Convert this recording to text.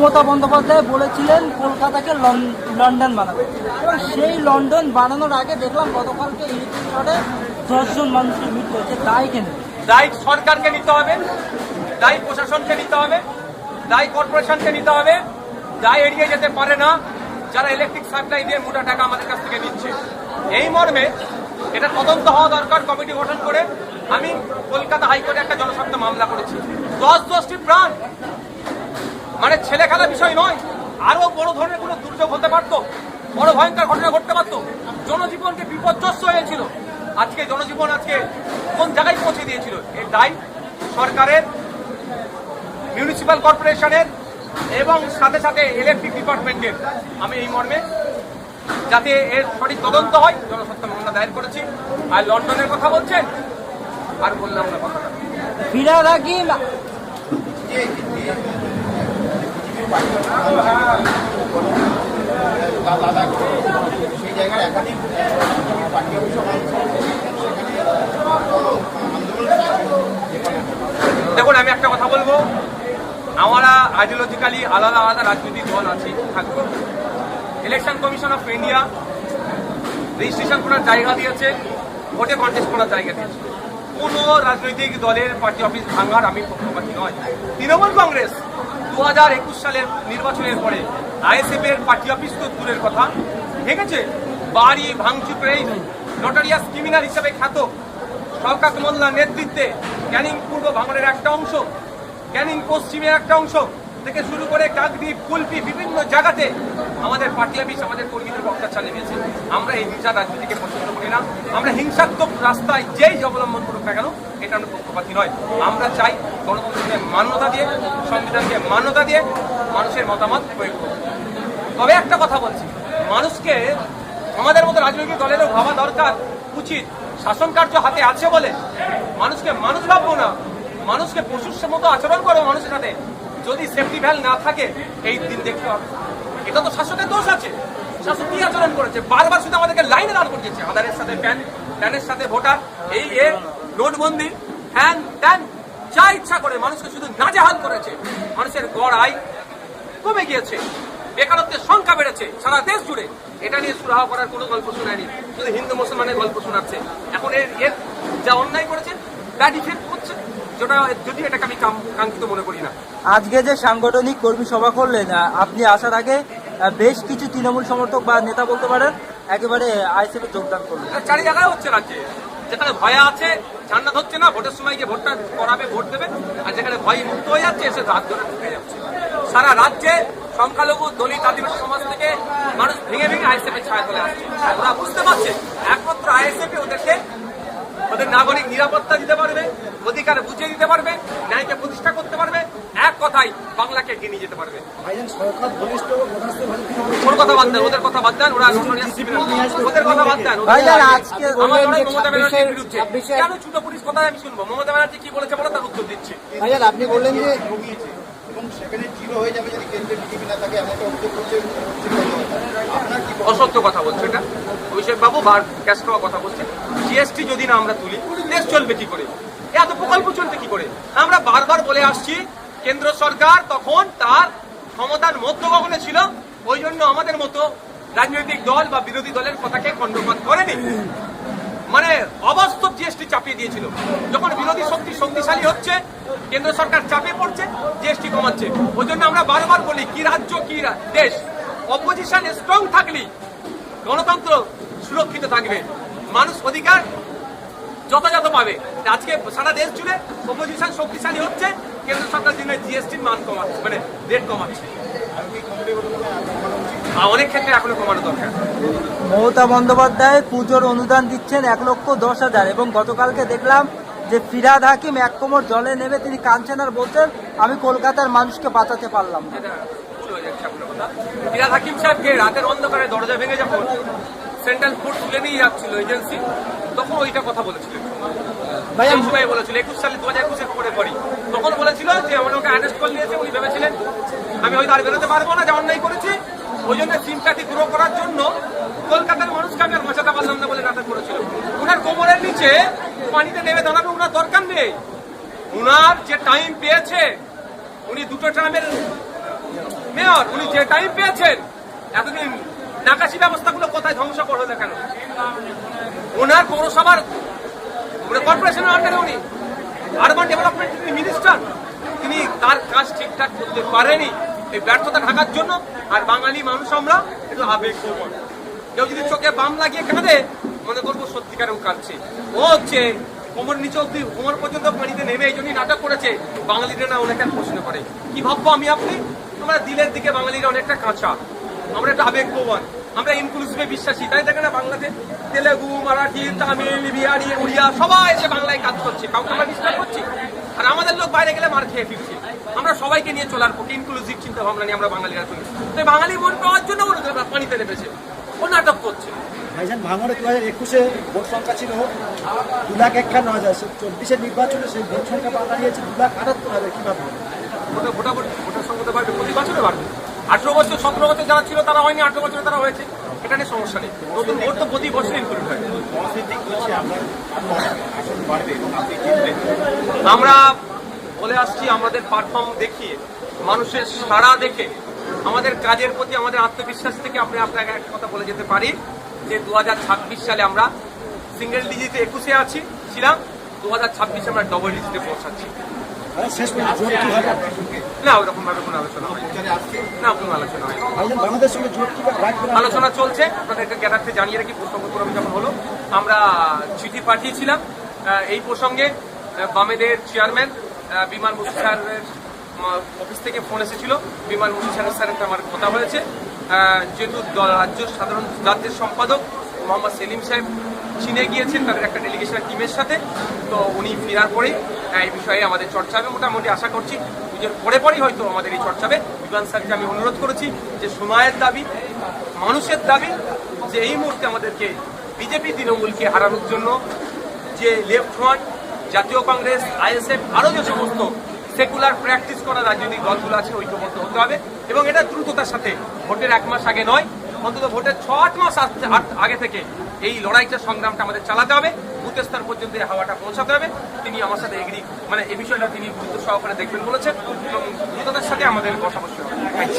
মমতা বন্দ্যোপাধ্যায় বলেছিলেন, কলকাতাকে loan- London বানাবে। এবং সেই লন্ডন বানানোর আগে দেখলাম গতকালকে ইলেকট্রিক দশজন মানুষের মৃত্যু হয়েছে তাই কেন দায়ী সরকারকে নিতে হবে, দায়ী প্রশাসনকে নিতে হবে, দায়ী কর্পোরেশনকে নিতে হবে। দায় এড়িয়ে যেতে পারে না, যারা ইলেকট্রিক সাপ্লাই দিয়ে মোটা টাকা আমাদের কাছ থেকে নিচ্ছে। এই মর্মে এটা তদন্ত হওয়া দরকার কমিটি গঠন করে। আমি কলকাতা হাইকোর্টে একটা জনস্বার্থ মামলা করেছি। দশ দশটি প্রাণ মানে ছেলে খেলা বিষয় নয়। আরও বড় ধরনের কোনো দুর্যোগ হতে পারতো বড় ভয়ঙ্কর ঘটনা ঘটতে পারতো। জনজীবনকে বিপর্যস্ত হয়েছিল। আজকে জনজীবন আজকে কোন জায়গায় পৌঁছে দিয়েছিল? এর দায় সরকারের মিউনিসিপ্যাল কর্পোরেশনের এবং সাথে সাথে ইলেকট্রিক ডিপার্টমেন্টের আমি এই মর্মে যাতে এর সঠিক তদন্ত হয় জনসত্তা মামলা দায়ের করেছি। আর লন্ডনের কথা বলছেন আর বললাম না কথাটা। হাকিম দেখুন, আমি একটা কথা বলব। আমরা আইডিওলজিক্যালি আলাদা আলাদা রাজনৈতিক দল আছি, থাকব। Election commission of India registration করার জায়গা দিয়েছে ভোটে কন্টেস্ট করার জায়গা দিয়েছে। কোনো রাজনৈতিক দলের পার্টি অফিস ভাঙার আমি পক্ষপাতী নয়। তৃণমূল কংগ্রেস দু হাজার একুশ সালের নির্বাচনের পরে আইএসএফ এর পার্টি অফিস তো দূরের কথা। ঠিক আছে বাড়ি ভাঙচুরেই নটারিয়াস ক্রিমিনাল হিসাবে খ্যাত শওকাত মোল্লার নেতৃত্বে ক্যানিং পূর্ব ভাঙনের একটা অংশ, ক্যানিং পশ্চিমের একটা অংশ থেকে শুরু করে কাকদ্বীপ, কুলপি বিভিন্ন জায়গাতে আমাদের পার্টি অফিস আমাদের কর্মীদের অত্যাচার নেমেছে আমরা এই হিংসার রাজনীতিকে পছন্দ করি না। আমরা হিংসাত্মক রাস্তায় যেই অবলম্বন করুক না কেন, এটা আমরা পক্ষপাতী নয়। আমরা চাই গণতন্ত্রকে মান্যতা দিয়ে, সংবিধানকে মান্যতা দিয়ে মানুষের মতামত প্রয়োগ করুক। তবে একটা কথা বলছি, মানুষকে আমাদের মতো রাজনৈতিক দলেরও ভাবা দরকার উচিত। শাসন কার্য হাতে আছে বলে মানুষকে মানুষ ভাববো না। মানুষকে পশুর মতো আচরণ করো মানুষের সাথে। যদি সেফটি ভ্যাল না থাকে, এই দিন দেখতে হবে। এটা তো শাসকের দোষ আছে। শাসক কি আচরণ করেছে? বারবার শুধু আমাদেরকে লাইনে দাঁড় করে দিয়েছে আধারের সাথে প্যান, প্যানের সাথে ভোটার, এই এ, নোটবন্দি, হ্যান ত্যান, যা ইচ্ছা করে মানুষকে শুধু নাজেহাল করেছে। মানুষের গড় আয় কমে গিয়েছে। বেকারত্বের সংখ্যা বেড়েছে। সারা দেশ জুড়ে এটা নিয়ে সুরাহা করার কোনো গল্প শোনায়নি। শুধু হিন্দু মুসলমানের গল্প শোনাচ্ছে। এখন এর এর যা অন্যায় করেছে ইফেক্ট হচ্ছে যেটা যদি এটাকে আমি কাঙ্ক্ষিত মনে করি না। আজকে যে সাংগঠনিক কর্মী সভা করলেন আপনি আসার আগে বেশ কিছু তৃণমূল সমর্থক বা নেতা বলতে পারেন একেবারে আইসিএফে যোগদান করলেন। চারি জায়গায় হচ্ছে রাজ্যে যেখানে ভয় আছে ঠান্ডা হচ্ছে না ভোটের সময় গিয়ে ভোটটা করাবে ভোট দেবে আর যেখানে ভয় মুক্ত হয়ে যাচ্ছে এসে হাত ধরে ঢুকে যাচ্ছে। সারা রাজ্যে সংখ্যালঘু দলিত আদিবাসী সমাজ থেকে মানুষ ভেঙে ভেঙে আইএসএফ এর ছায়া চলে আসছে। ওরা বুঝতে পারছে একমাত্র আইএসএফ ওদেরকে ওদের নাগরিক নিরাপত্তা দিতে পারবে অধিকার বুঝিয়ে দিতে পারবে ন্যায়কে প্রতিষ্ঠা করতে পারবে এক কথায় বাংলাকে এগিয়ে নিয়ে যেতে পারবে। ওর কথা বাদ দেন ওদের কথা বাদ দেন ওরা ওদের কথা বাদ দেন মমতা ব্যানার্জির বিরুদ্ধে। কেন ছোট পুলিশ কথা আমি শুনব? মমতা ব্যানার্জি কি বলেছে বলো তার উত্তর দিচ্ছি। ভাইজান আপনি বললেন যে এবং সেখানে অসত্য কথা বলছে এটা। অভিষেক বাবু বার ক্যাশ খাওয়া কথা বলছে। জিএসটি যদি না আমরা তুলি, দেশ চলবে কি করে? এত প্রকল্প চলবে কি করে? আমরা বারবার বলে আসছি, কেন্দ্র সরকার তখন তার ক্ষমতার মধ্যগগনে ছিল। ওই জন্য আমাদের মতো রাজনৈতিক দল বা বিরোধী দলের কথাকে খণ্ডপাত করেনি। মানে অবাস্তব জিএসটি চাপিয়ে দিয়েছিল। যখন বিরোধী শক্তি শক্তিশালী হচ্ছে, কেন্দ্র সরকার চাপে পড়ছে, জিএসটি কমাচ্ছে। ওই জন্য আমরা বারবার বলি, কি রাজ্য, কি দেশ। অপোজিশন স্ট্রং থাকলেই গণতন্ত্র সুরক্ষিত থাকবে। মানুষ অধিকার যথাযথ পাবে। আজকে সারা দেশ জুড়ে অপোজিশন শক্তিশালী হচ্ছে, কেন্দ্র সরকার দিনে জিএসটির মান কমাচ্ছে মানে রেট কমাচ্ছে। অনেক ক্ষেত্রে এখনও কমানো দরকার। মমতা বন্দ্যোপাধ্যায় পুজোর অনুদান দিচ্ছেন এক লক্ষ দশ হাজার। এবং গতকালকে দেখলাম যে ফিরাদ হাকিম এক কোমর জলে নেমে তিনি কাঁদছেন আর বলছেন আমি কলকাতার মানুষকে বাঁচাতে পারলাম না। এটা ভুল হয়ে যাচ্ছে আপনার কথা। ফিরাদ হাকিম সাহেবকে রাতের অন্ধকারে দরজা ভেঙে যখন সেন্ট্রাল ফুড তুলে নিয়ে যাচ্ছিল এজেন্সি তখন ওইটা কথা বলেছিলেন বলেছিল একুশ সালে দু হাজার পড়ি তখন বলেছিল যে অ্যারেস্ট করে নিয়েছে উনি ভেবেছিলেন আমি হয়তো আর বেরোতে পারব না যে অন্যায় করেছি। ওই জন্য সিমটাকে গ্রো করার জন্য কলকাতার মানুষকে আমি আর বাঁচাতে পারলাম না বলে নাটক করেছিল ওনার কোমরের নিচে পানিতে নেমে দাঁড়াবে ওনার দরকার নেই। উনার যে টাইম পেয়েছে, উনি দুটো ট্রামের মেয়র উনি যে টাইম পেয়েছেন, এতদিন নাকাশি ব্যবস্থাগুলো কোথায় ধ্বংস করল কেন ওনার পৌরসভার কর্পোরেশনের আন্ডারে উনি। আরবান ডেভেলপমেন্ট মিনিস্টার তিনি তার কাজ ঠিকঠাক করতে পারেনি। এই ব্যর্থতা ঢাকার জন্য আর বাঙালি মানুষ আমরা একটু আবেগ। কেউ যদি চোখে বাম লাগিয়ে কাঁদে, মনে করব সত্যিকারেও কাঁদছে ও হচ্ছে কোমর নিচে অব্দি কোমর পর্যন্ত পানিতে নেমে এই জন্যই নাটক করেছে। বাঙালিরা না অনেকটা প্রশ্ন করে। কি ভাববো আমি আপনি? আমরা দিলের দিকে বাঙালিরা অনেকটা কাঁচা। আমরা একটা আবেগ প্রবণ আমরা ইনক্লুসিভে বিশ্বাসী। তাই দেখে না বাংলাতে? তেলেগু, মারাঠি, তামিল, বিহারি, উড়িয়া, সবাই এসে বাংলায় কাজ করছে। কাউকে আমরা ডিস্টার্ব করছি? আর আমাদের লোক বাইরে গেলে মার খেয়ে ফিরছে। আমরা সবাইকে নিয়ে চলার পক্ষে ইনক্লুসিভ চিন্তা ভাবনা নিয়ে আমরা বাঙালিরা চলি। তো এই বাঙালি মন পাওয়ার জন্য ওরা পানিতে নেমেছে ও নাটক করছে। ভাইজান ভাঙড়ে দু হাজার একুশে ভোট সংখ্যা ছিল দু লাখ একান্ন হাজার। চব্বিশের নির্বাচনে সেই ভোট সংখ্যা দিয়েছে দু লাখ আটাত্তর হাজার। কীভাবে ভোটা ভোটা ভোটার সংখ্যা বাড়বে। প্রতি বছরে বাড়বে। আঠেরো বছর সতেরো বছর যারা ছিল তারা হয়নি আঠেরো বছরে তারা হয়েছে। এটা নিয়ে সমস্যা নেই। নতুন ভোট তো প্রতি বছর ইনক্লুড হয়। আমরা বলে আসছি আমাদের পারফর্ম দেখিয়ে মানুষের সাড়া দেখে আমাদের কাজের প্রতি আমাদের আত্মবিশ্বাস থেকে আপনি আপনাকে একটা কথা বলে যেতে পারি যে দুহাজার ছাব্বিশ সালে আমরা সিঙ্গেল ডিজিটে একুশে আছি ছিলাম। দু হাজার ছাব্বিশে আমরা ডবল ডিজিটে পৌঁছাচ্ছি। হবে না ওরকম ভাবে কোনো আলোচনা হয় না কোনো আলোচনা হয়? আলোচনা? চলছে। আপনাদেরকে গ্যাদারতে জানিয়ে রাখি প্রসঙ্গ যখন হলো আমরা চিঠি পাঠিয়েছিলাম। এই প্রসঙ্গে বামেদের চেয়ারম্যান বিমান মুশি স্যারের অফিস থেকে ফোন এসেছিল। বিমান মুশি স্যারের স্যারের আমার কথা হয়েছে। যেহেতু রাজ্য সাধারণ রাজ্যের সম্পাদক মোহাম্মদ সেলিম সাহেব চীনে গিয়েছেন, তাদের একটা ডেলিগেশনের টিমের সাথে। তো উনি ফেরার পরেই এই বিষয়ে আমাদের চর্চা হবে। মোটামুটি আশা করছি, পুজোর পরে পরেই হয়তো আমাদের এই চর্চা হবে। বিমান স্যারকে আমি অনুরোধ করেছি যে সময়ের দাবি, মানুষের দাবি, যে এই মুহূর্তে আমাদেরকে বিজেপি তৃণমূলকে হারানোর জন্য যে লেফট ফ্রন্ট, জাতীয় কংগ্রেস, আইএসএফ আরও যে সমস্ত সেকুলার প্র্যাকটিস করা রাজনৈতিক দলগুলো আছে, ঐক্যবদ্ধ হতে হবে। এবং এটা দ্রুততার সাথে, ভোটের এক মাস আগে নয়, অন্তত ভোটের ছ আট মাস আগ- থেকে এই লড়াইটা, সংগ্রামটা আমাদের চালাতে হবে। বুথ স্তর পর্যন্ত এই হাওয়াটা পৌঁছাতে হবে। তিনি আমার সাথে এগ্রি মানে এই বিষয়টা তিনি গুরুত্ব সহকারে দেখবেন বলেছেন। এবং দ্রুততার সাথে আমাদের বসা বসতে হবে